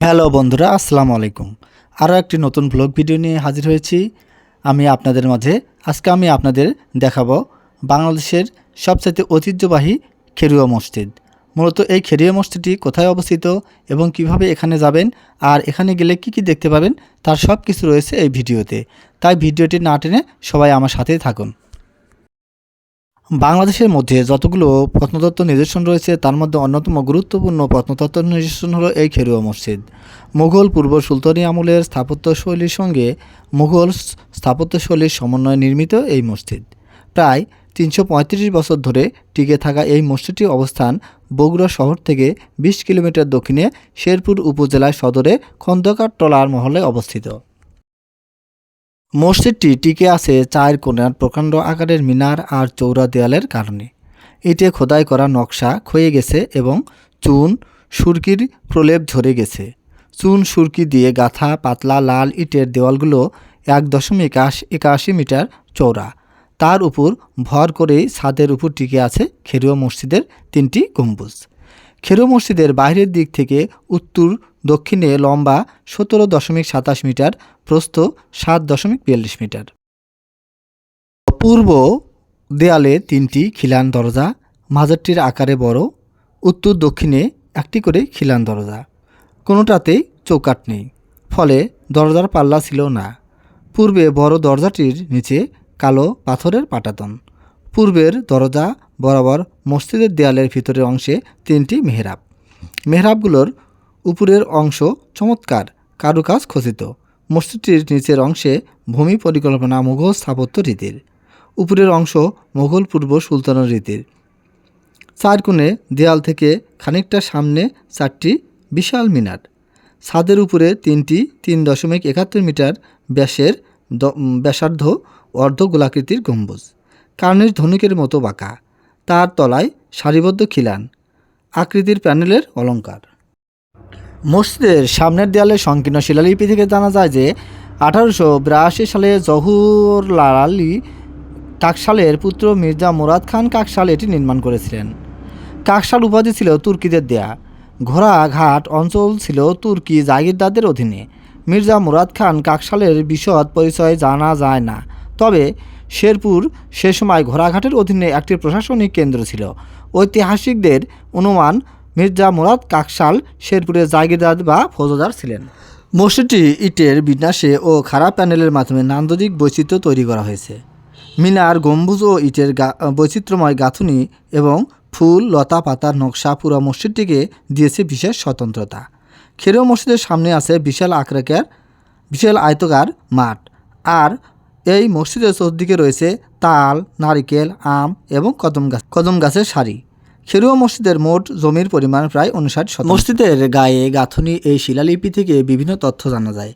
Hello বন্ধুরা, আসসালামু আলাইকুম। আরও একটি নতুন ব্লগ ভিডিও নিয়ে হাজির হয়েছি। আমি আপনাদের মাঝে, আজকে আমি আপনাদের দেখাবো বাংলাদেশের সবচেয়ে ঐতিহ্যবাহী খেরুয়া মসজিদ। মূলত এই খেরুয়া মসজিদটি কোথায় অবস্থিত এবং কীভাবে এখানে যাবেন আর এখানে গেলে কি কি দেখতে পাবেন, তার সব কিছু রয়েছে এই ভিডিওতে। তাই ভিডিওটি না টেনে সবাই আমার সাথেই থাকুন। বাংলাদেশের মধ্যে যতগুলো প্রত্নতত্ত্ব নিদর্শন রয়েছে, তার মধ্যে অন্যতম গুরুত্বপূর্ণ প্রত্নতত্ত্ব নিদর্শন হলো এই খেরুয়া মসজিদ। মুঘল পূর্ব সুলতানি আমলের স্থাপত্যশৈলীর সঙ্গে মুঘল স্থাপত্যশৈলীর সমন্বয়ে নির্মিত এই মসজিদ। প্রায় তিনশো পঁয়ত্রিশ বছর ধরে টিকে থাকা এই মসজিদটির অবস্থান বগুড়া শহর থেকে বিশ কিলোমিটার দক্ষিণে শেরপুর উপজেলার সদরে খন্দকার টলার মহলে অবস্থিত। মসজিদটি টিকে আছে চার কোণার প্রকাণ্ড আকারের মিনার আর চৌরা দেয়ালের কারণে। ইটে খোদাই করা নকশা ক্ষয়ে গেছে এবং চুন, সুরকির প্রলেপ ঝরে গেছে। চুন, সুরকি দিয়ে গাঁথা পাতলা লাল ইটের দেওয়ালগুলো এক দশমিক একাশি মিটার চৌড়া তার উপর ভর করেই ছাদের উপর টিকে আছে খেরুয়া মসজিদের তিনটি গম্বুজ। খেরুয়া মসজিদের বাইরের দিক থেকে উত্তর দক্ষিণে লম্বা সতেরো দশমিক সাতাশ মিটার, প্রস্থ সাত দশমিক বিয়াল্লিশ মিটার। পূর্ব দেয়ালে তিনটি খিলান দরজা, মাঝারটির আকারে বড়, উত্তর দক্ষিণে একটি করে খিলান দরজা। কোনোটাতেই চৌকাট নেই, ফলে দরজার পাল্লা ছিল না। পূর্বে বড় দরজাটির নিচে কালো পাথরের পাটাতন। পূর্বের দরজা বরাবর মসজিদের দেয়ালের ভিতরের অংশে তিনটি মেহরাব। মেহরাবগুলোর উপরের অংশ চমৎকার, কারুকাজ খচিত। মসজিদটির নিচের অংশে ভূমি পরিকল্পনা মুঘল স্থাপত্য রীতির। উপরের অংশ মোগল পূর্ব সুলতানের রীতির। চার কোণে দেয়াল থেকে খানিকটা সামনে চারটি বিশাল মিনার। ছাদের উপরে তিনটি তিন দশমিক একাত্তর মিটার ব্যাসের ব্যাসার্ধ অর্ধ গোলাকৃতির গম্বুজ। কার্নিশ ধনুকের মতো বাঁকা। তার তলায় সারিবদ্ধ খিলান। আকৃতির প্যানেলের অলংকার। মসজিদের সামনের দেয়ালে সংকীর্ণ শিলালিপি থেকে জানা যায় যে আঠারোশো বিরাশি সালে জহুরলাল আলী কাকশালের পুত্র মির্জা মুরাদ খান কাকশাল এটি নির্মাণ করেছিলেন। কাকশাল উপাধি ছিল তুর্কিদের দেয়া। ঘোড়াঘাট অঞ্চল ছিল তুর্কি জাগিরদারদের অধীনে। মির্জা মুরাদ খান কাকশালের বিশদ পরিচয় জানা যায় না। তবে শেরপুর সে সময় ঘোড়াঘাটের অধীনে একটি প্রশাসনিক কেন্দ্র ছিল। ঐতিহাসিকদের অনুমান মির্জা মুরাদ কাকশাল শেরপুরের জাগিরদার বা ফৌজদার ছিলেন। মসজিদটি ইটের বিন্যাসে ও খারাপ প্যানেলের মাধ্যমে নান্দনিক বৈচিত্র্য তৈরি করা হয়েছে। মিনার গম্বুজ ও ইটের বৈচিত্র্যময় গাঁথুনি এবং ফুল, লতা পাতার নকশা পুরো মসজিদটিকে দিয়েছে বিশেষ স্বতন্ত্রতা। খেরো মসজিদের সামনে আছে বিশাল আকারের বিশাল আয়তকার মাঠ আর এই মসজিদের চতুর্দিকে রয়েছে তাল, নারিকেল, আম এবং কদম গাছ কদম গাছের সারি। খেরুয়া মসজিদের মোট জমির পরিমাণ প্রায় উনষাট শতাংশ। মসজিদের গায়ে, গাঁথনি এই শিলালিপি থেকে বিভিন্ন তথ্য জানা যায়।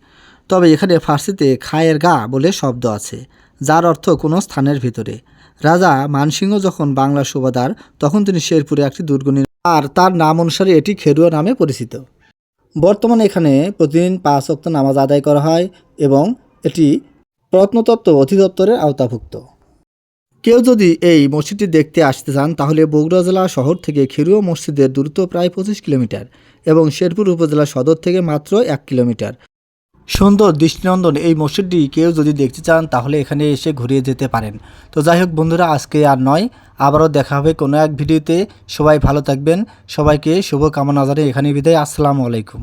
তবে এখানে ফার্সিতে খায়ের গা বলে শব্দ আছে, যার অর্থ কোনো স্থানের ভিতরে। রাজা মানসিংহ যখন বাংলা সুবাদার, তখন তিনি শেরপুরে একটি দুর্গ আর তার নাম অনুসারে এটি খেরুয়া নামে পরিচিত। বর্তমানে এখানে প্রতিদিন পাঁচ অক্ত নামাজ আদায় করা হয় এবং এটি প্রত্নতত্ত্ব অধিদপ্তরের আওতাভুক্ত। কেউ যদি এই মসজিদটি দেখতে আসতে চান, তাহলে বগুড়া জেলা শহর থেকে খেরুয়া মসজিদের দূরত্ব প্রায় পঁচিশ কিলোমিটার এবং শেরপুর উপজেলা সদর থেকে মাত্র এক কিলোমিটার। সুন্দর দৃষ্টিনন্দন এই মসজিদটি কেউ যদি দেখতে চান, তাহলে এখানে এসে ঘুরিয়ে যেতে পারেন। তো যাই হোক বন্ধুরা, আজকে আর নয়, আবারও দেখা হবে কোনো এক ভিডিওতে। সবাই ভালো থাকবেন। সবাইকে শুভ কামনা জানিয়ে এখানে বিদায়। আসসালামু আলাইকুম।